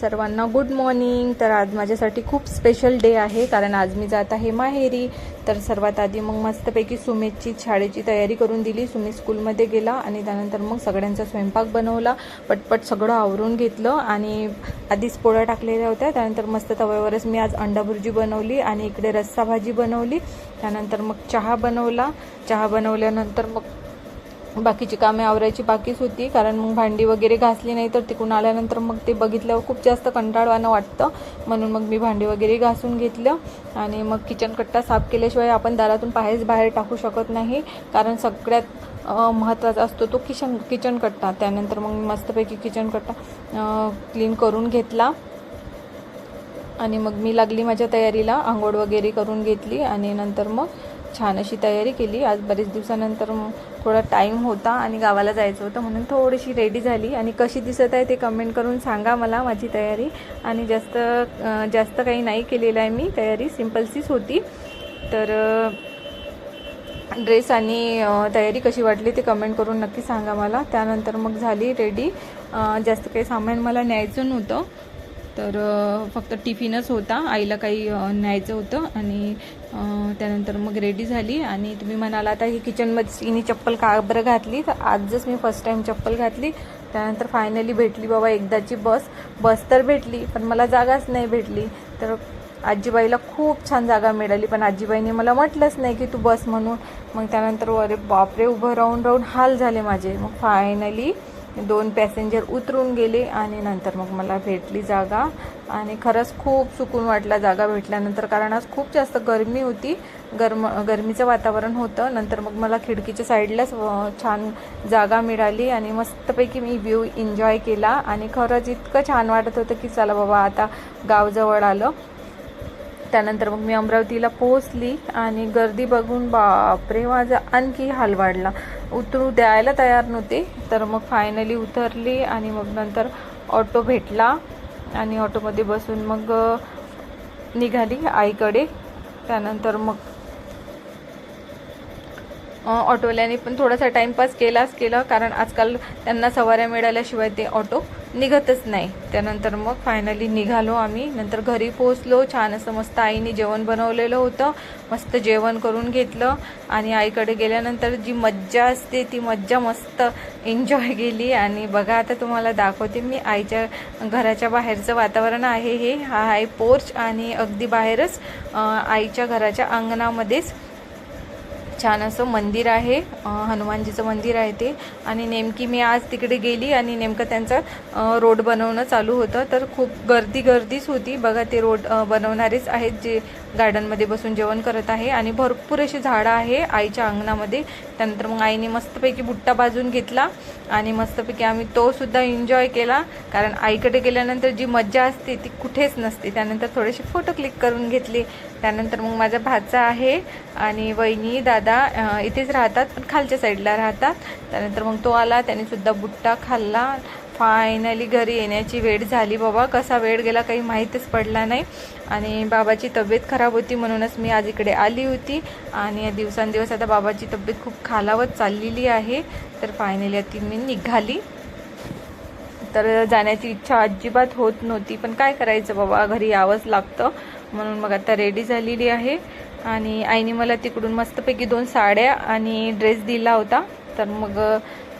सर्वांना good morning तर आज माझ्यासाठी खूप स्पेशल डे आहे कारण आज मी जात आहे माहेरी. तर सर्वात आधी मग मस्तपैकी सुमेशची शाळेची तयारी करून दिली. सुमेश स्कूलमध्ये गेला आणि त्यानंतर मग सगळ्यांचा स्वयंपाक बनवला. पटपट सगळं आवरून घेतलं आणि आधीच पोळ्या टाकलेल्या होत्या. त्यानंतर मस्त तव्यावरच मी आज अंडा भुर्जी बनवली आणि इकडे रस्सा भाजी बनवली. त्यानंतर मग चहा बनवला. चहा बनवल्यानंतर मग बाकीची कामे आवरायची बाकीच होती. कारण मग भांडी वगैरे घासली नाही तर तिकडून आल्यानंतर मग ते बघितल्यावर खूप जास्त कंटाळवाणं वाटतं. म्हणून मग मी भांडी वगैरे घासून घेतलं. आणि मग किचन कट्टा साफ केल्याशिवाय आपण दारातून पाहेच बाहेर टाकू शकत नाही. कारण सगळ्यात महत्त्वाचा असतो तो किचन किचन कट्टा. त्यानंतर मग मी मस्तपैकी किचन कट्टा क्लीन करून घेतला. आणि मग मी लागली माझ्या तयारीला. आंघोळ वगैरे करून घेतली. आणि नंतर मग छान अशी तयारी केली. आज बरेच दिवसानंतर मग थोडा टाईम होता आणि गावाला जायचं होतं म्हणून थोडीशी रेडी झाली. आणि कशी दिसत आहे ते कमेंट करून सांगा मला माझी तयारी. आणि जास्त जास्त काही नाही केलेलं आहे मी. तयारी सिम्पलचीच होती. तर ड्रेस आणि तयारी कशी वाटली ते कमेंट करून नक्की सांगा मला. त्यानंतर मग झाली रेडी जास्त काही सामान मला न्यायचं नव्हतं. तर फक्त टिफिनच होता. आईला काही न्यायचं होतं आणि त्यानंतर मग रेडी झाली आणि तुम्ही म्हणाला आता ही किचनमध्ये हिने चप्पल का बरं घातली? तर आजच मी फर्स्ट टाईम चप्पल घातली. त्यानंतर फायनली भेटली बाबा एकदाची बस. बस तर भेटली पण मला जागाच नाही भेटली. तर आजीबाईला खूप छान जागा मिळाली पण आजीबाईने मला म्हटलंच नाही की तू बस म्हणून. मग त्यानंतर अरे बापरे उभं राहून राहून हाल झाले माझे. मग फायनली दोन पॅसेंजर उतरून गेले आणि नंतर मग मला भेटली जागा. आणि खरंच खूप सुकून वाटला जागा भेटल्यानंतर कारण आज खूप जास्त गरमी होती. गरम गरमीचं वातावरण होतं. नंतर मग मला खिडकीच्या साईडलाच छान जागा मिळाली आणि मस्तपैकी मी व्ह्यू एन्जॉय केला. आणि खरंच इतकं छान वाटत होतं की चला बाबा आता गावजवळ आलं. त्यानंतर मग मी अमरावतीला पोहोचली आणि गर्दी बघून बापरे माझा आणखी हाल वाढला. उतरू द्यायला तयार नव्हते. तर मग फायनली उतरली आणि मग नंतर ऑटो भेटला. आणि ऑटोमध्ये बसून मग निघाली आईकडे. त्यानंतर मग ऑटोवाल्याने पण थोडासा टाईमपास केलाच केला. कारण आजकाल त्यांना सवाऱ्या मिळाल्याशिवाय ते ऑटो निघतच नाही. त्यानंतर मग फायनली निघालो आम्ही. नंतर घरी पोचलो छान असं मस्त आईने जेवण बनवलेलं होतं. मस्त जेवण करून घेतलं. आणि आईकडे गेल्यानंतर जी मज्जा असते ती मज्जा मस्त एन्जॉय केली आणि बघा आता तुम्हाला दाखवते मी आईच्या घराच्या बाहेरचं वातावरण आहे हे. हा आहे पोर्च आणि अगदी बाहेरच आईच्या घराच्या अंगणामध्येच. छान असं मंदिर आहे. हनुमानजीचं मंदिर आहे ते. आणि नेमकी मी आज तिकडे गेली आणि नेमकं त्यांचं रोड बनवणं चालू होतं. तर खूप गर्दी गर्दीच होती. बघा ते रोड बनवणारेच आहेत जे गार्डनमध्ये बसून जेवण करत आहे. आणि भरपूर अशी झाडं आहे आईच्या अंगणामध्ये. त्यानंतर मग आईने मस्तपैकी बुट्टा बाजून घेतला. आणि मस्तपैकी आम्ही तोसुद्धा एन्जॉय केला. कारण आईकडे गेल्यानंतर जी मज्जा असते ती कुठेच नसते. त्यानंतर थोडेसे फोटो क्लिक करून घेतले. त्यानंतर मग माझा भाचा आहे आणि वहिनी दादा इथेच राहतात पण खालच्या साईडला राहतात. त्यानंतर मग तो आला त्याने सुद्धा बुट्टा खाल्ला. फायनली घरी येण्याची वेळ झाली बाबा. कसा वेळ गेला काही माहीतच पडला नाही. आणि बाबाची तब्येत खराब होती म्हणूनच मी आज इकडे आली होती. आणि दिवसांदिवस आता बाबाची तब्येत खूप खालावत चाललेली आहे. तर फायनली ती मी निघाली. तर जाण्याची इच्छा अजिबात होत नव्हती. पण काय करायचं बाबा? घरी यावंच लागतं. म्हणून मग आता रेडी झालेली आहे. आणि आईने मला तिकडून मस्तपैकी दोन साड्या आणि ड्रेस दिला होता. तर मग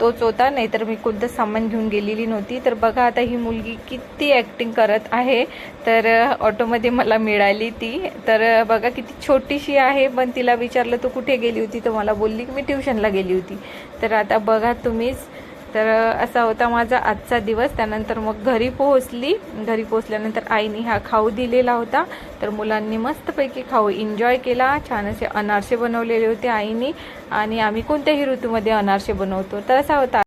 तोच होता. नाहीतर मी कोणतं सामान घेऊन गेलेली नव्हती. तर बघा आता ही मुलगी किती ॲक्टिंग करत आहे. तर ऑटोमध्ये मला मिळाली ती. तर बघा किती छोटीशी आहे. पण तिला विचारलं तू कुठे गेली होती? तर मला बोलली की मी ट्युशनला गेली होती. तर आता बघा तुम्हीच. तर असा होता माझा आजचा दिवस. त्यानंतर मग घरी पोहोचली. घरी पोहोचल्यानंतर आईने हा खाऊ दिलेला होता. तर मुलांनी मस्तपैकी खाऊ एन्जॉय केला. छान असे अनारसे बनवलेले होते आईने. आणि आम्ही कोणत्याही ऋतूमध्ये अनारसे बनवतो. तर असा होता.